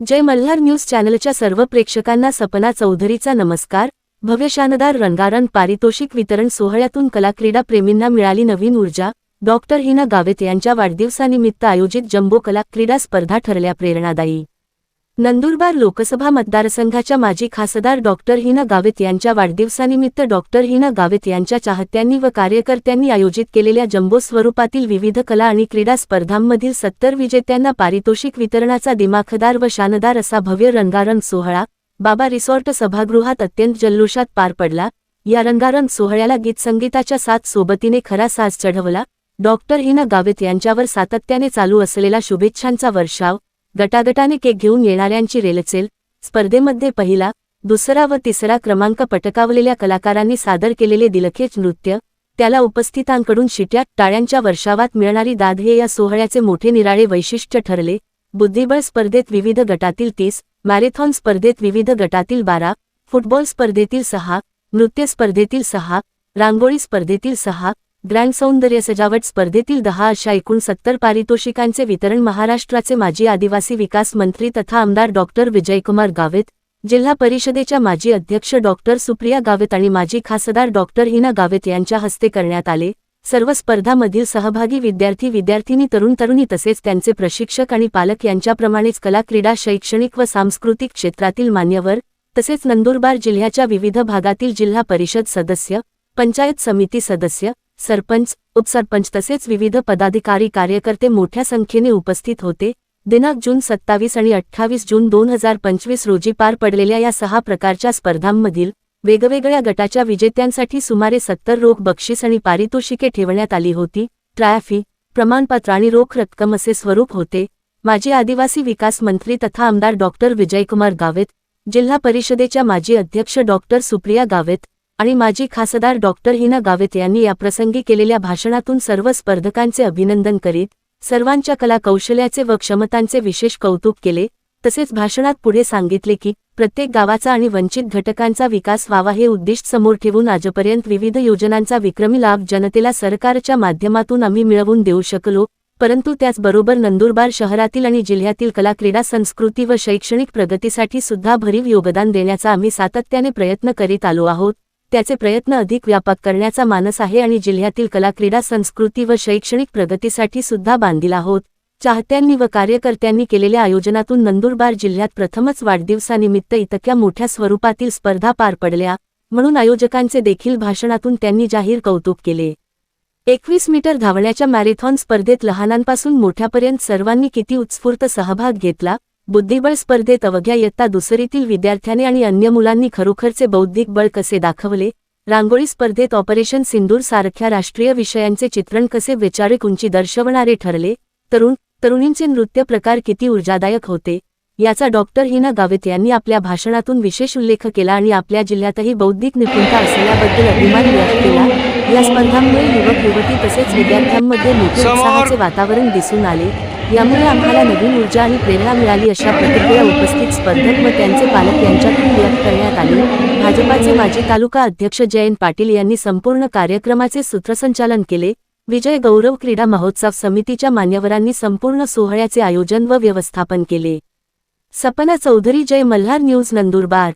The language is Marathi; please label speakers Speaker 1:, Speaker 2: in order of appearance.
Speaker 1: जय मल्हार न्यूज चॅनलच्या सर्व प्रेक्षकांना सपना चौधरीचा नमस्कार. भव्यशानदार रंगारंग पारितोषिक वितरण सोहळ्यातून कलाक्रीडा प्रेमींना मिळाली नवीन ऊर्जा. डॉक्टर हिना गावेत यांच्या वाढदिवसानिमित्त आयोजित जम्बो कला क्रीडा स्पर्धा ठरल्या प्रेरणादायी. नंदुरबार लोकसभा मतदारसंघाच्या माजी खासदार डॉक्टर हिना गावित यांच्या वाढदिवसानिमित्त डॉक्टर हिना गावित यांच्या चाहत्यांनी व कार्यकर्त्यांनी आयोजित केलेल्या जम्बो स्वरूपातील विविध कला आणि क्रीडा स्पर्धांमधील सत्तर विजेत्यांना पारितोषिक वितरणाचा दिमाखदार व शानदार असा भव्य रंगारंग सोहळा बाबा रिसॉर्ट सभागृहात अत्यंत जल्लोषात पार पडला. या रंगारंग सोहळ्याला गीतसंगीताच्या साथ सोबतीने खरा साज चढवला. डॉक्टर हिना गावित यांच्यावर सातत्याने चालू असलेला शुभेच्छांचा वर्षाव गटागटाने केक घेऊन येणाऱ्यांची रेलचेल स्पर्धेमध्ये पहिला दुसरा व तिसरा क्रमांक पटकावलेल्या कलाकारांनी सादर केलेले दिलखेच नृत्य त्याला उपस्थितांकडून शिट्या टाळ्यांच्या वर्षावात मिळणारी दाद हे या सोहळ्याचे मोठे निराळे वैशिष्ट्य ठरले. बुद्धिबळ स्पर्धेत विविध गटातील तीस मॅरेथॉन स्पर्धेत विविध गटातील बारा फुटबॉल स्पर्धेतील सहा नृत्य स्पर्धेतील सहा रांगोळी स्पर्धेतील सहा ग्रँड सौंदर्य सजावट स्पर्धेतील दहा अशा एकूण सत्तर पारितोषिकांचे वितरण महाराष्ट्राचे माजी आदिवासी विकास मंत्री तथा आमदार डॉक्टर विजयकुमार गावित जिल्हा परिषदेच्या माजी अध्यक्ष डॉक्टर सुप्रिया गावित आणि माजी खासदार डॉक्टर हिना गावित यांच्या हस्ते करण्यात आले. सर्व स्पर्धामधील सहभागी विद्यार्थी विद्यार्थिनी तरुण तरुणी तसेच त्यांचे प्रशिक्षक आणि पालक यांच्याप्रमाणेच कला क्रीडा शैक्षणिक व सांस्कृतिक क्षेत्रातील मान्यवर तसेच नंदुरबार जिल्ह्याच्या विविध भागातील जिल्हा परिषद सदस्य पंचायत समिती सदस्य सरपंच उपसरपंच तसेच विविध पदाधिकारी कार्यकर्ते मोठ्या संख्येने उपस्थित होते. दिनांक जून सत्तावीस आणि अठ्ठावीस जून दोन हजार पंचवीस रोजी पार पडलेल्या या सहा प्रकारच्या स्पर्धांमधील वेगवेगळ्या गटाच्या विजेत्यांसाठी सुमारे सत्तर रोख बक्षीस आणि पारितोषिके ठेवण्यात आली होती. ट्रायफी प्रमाणपत्र आणि रोख रक्कम असे स्वरूप होते. माजी आदिवासी विकास मंत्री तथा आमदार डॉक्टर विजयकुमार गावेत जिल्हा परिषदेच्या माजी अध्यक्ष डॉक्टर सुप्रिया गावेत आणि माजी खासदार डॉक्टर हिना गावित यांनी याप्रसंगी केलेल्या भाषणातून सर्व स्पर्धकांचे अभिनंदन करीत सर्वांच्या कला कौशल्याचे व क्षमतांचे विशेष कौतुक केले तसेच भाषणात पुढे सांगितले की प्रत्येक गावाचा आणि वंचित घटकांचा विकास व्हावा हे उद्दिष्ट समोर ठेवून आजपर्यंत विविध योजनांचा विक्रमी लाभ जनतेला सरकारच्या माध्यमातून आम्ही मिळवून देऊ शकलो परंतु त्याचबरोबर नंदुरबार शहरातील आणि जिल्ह्यातील कला क्रीडा संस्कृती व शैक्षणिक प्रगतीसाठी सुद्धा भरीव योगदान देण्याचा आम्ही सातत्याने प्रयत्न करीत आलो आहोत. त्याचे प्रयत्न अधिक व्यापक करण्याचा मानस आहे आणि जिल्ह्यातील कला क्रीडा संस्कृती व शैक्षणिक प्रगतीसाठी सुद्धा बांधिला होत चाहत्यांनी व कार्यकर्त्यांनी केलेल्या आयोजनातून नंदुरबार जिल्ह्यात प्रथमच वाढदिवसानिमित्त इतक्या मोठ्या स्वरूपातील स्पर्धा पार पडल्या म्हणून आयोजकांचे देखील भाषणातून त्यांनी जाहीर कौतुक केले. एकवीस मीटर धावण्याच्या मॅरेथॉन स्पर्धेत लहानांपासून मोठ्यापर्यंत सर्वांनी किती उत्स्फूर्त सहभाग घेतला? बुद्धिबळ स्पर्धेत अवघ्या इयत्ता दुसरीतील विद्यार्थ्याने आणि अन्य मुलांनी खरोखरचे बौद्धिक बळ कसे दाखवले? रांगोळी स्पर्धेत ऑपरेशन सिंदूर सारख्या राष्ट्रीय विषयांचे चित्रण कसे वैचारिक उंची दर्शवणारे ठरले? तरुण तरुणींचे नृत्य प्रकार किती ऊर्जादायक होते? याचा डॉक्टर हिना गावित यांनी आपल्या भाषणातून विशेष उल्लेख केला आणि आपल्या जिल्ह्यातही बौद्धिक निपुणता असल्याबद्दल अभिमान व्यक्त केला. या स्पर्धांमुळे युवक युवती तसेच विद्यार्थ्यांमध्ये मोठे उत्साहाचे वातावरण दिसून आले. यामुळे आम्हाला नवीन ऊर्जा आणि प्रेरणा मिळाली अशा प्रतिक्रिया उपस्थित स्पर्धक व त्यांचे पालक यांच्यातून व्यक्त करण्यात आली. भाजपाचे माजी तालुका अध्यक्ष जयंत पाटील यांनी संपूर्ण कार्यक्रमाचे सूत्रसंचालन केले. विजय गौरव क्रीडा महोत्सव समितीच्या मान्यवरांनी संपूर्ण सोहळ्याचे आयोजन व व्यवस्थापन केले. सपना चौधरी जय मल्हार न्यूज नंदुरबार.